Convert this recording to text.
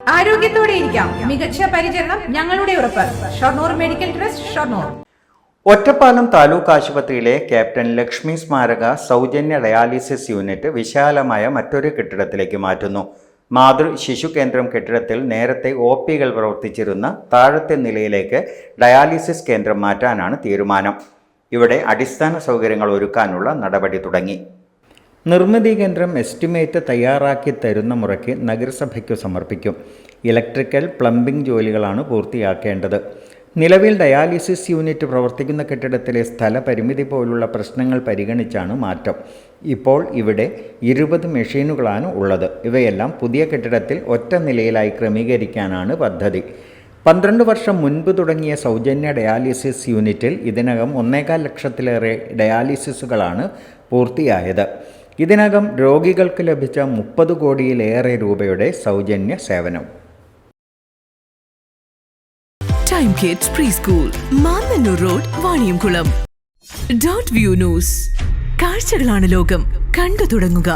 ആരോഗ്യത്തോടെ ഇരിക്കാം. മികച്ച പരിചരണം ഞങ്ങളുടെ ഉറപ്പ്. Shoranur medical trust Shoranur. Ottapalam taluk ആശുപത്രിയിലെ ക്യാപ്റ്റൻ ലക്ഷ്മി സ്മാരക സൗജന്യ ഡയാലിസിസ് യൂണിറ്റ് വിശാലമായ മറ്റൊരു കെട്ടിടത്തിലേക്ക് മാറ്റുന്നു. മാതൃ ശിശു കേന്ദ്രം കെട്ടിടത്തിൽ നേരത്തെ ഒ പികൾ പ്രവർത്തിച്ചിരുന്ന താഴത്തെ നിലയിലേക്ക് ഡയാലിസിസ് കേന്ദ്രം മാറ്റാനാണ് തീരുമാനം. ഇവിടെ അടിസ്ഥാന സൗകര്യങ്ങൾ ഒരുക്കാനുള്ള നടപടി തുടങ്ങി. നിർമ്മിതി കേന്ദ്രം എസ്റ്റിമേറ്റ് തയ്യാറാക്കി തരുന്ന മുറയ്ക്ക് നഗരസഭയ്ക്ക് സമർപ്പിക്കും. ഇലക്ട്രിക്കൽ പ്ലംബിംഗ് ജോലികളാണ് പൂർത്തിയാക്കേണ്ടത്. നിലവിൽ ഡയാലിസിസ് യൂണിറ്റ് പ്രവർത്തിക്കുന്ന കെട്ടിടത്തിലെ സ്ഥലപരിമിതി പോലുള്ള പ്രശ്നങ്ങൾ പരിഗണിച്ചാണ് മാറ്റം. ഇപ്പോൾ ഇവിടെ ഇരുപത് മെഷീനുകളാണ് ഉള്ളത്. ഇവയെല്ലാം പുതിയ കെട്ടിടത്തിൽ ഒറ്റ നിലയിലായി ക്രമീകരിക്കാനാണ് പദ്ധതി. പന്ത്രണ്ട് വർഷം മുൻപ് തുടങ്ങിയ സൗജന്യ ഡയാലിസിസ് യൂണിറ്റിൽ ഇതിനകം ഒന്നേകാൽ ലക്ഷത്തിലേറെ ഡയാലിസിസുകളാണ് പൂർത്തിയായത്. ഇതിനകം രോഗികൾക്ക് ലഭിച്ച മുപ്പത് കോടിയിലേറെ രൂപയുടെ സൗജന്യ സേവനം. Time kids preschool Mannanur road Vaniyamkulam dot view news കാഴ്ചകളാണ് ലോകം. കണ്ടു തുടങ്ങുക.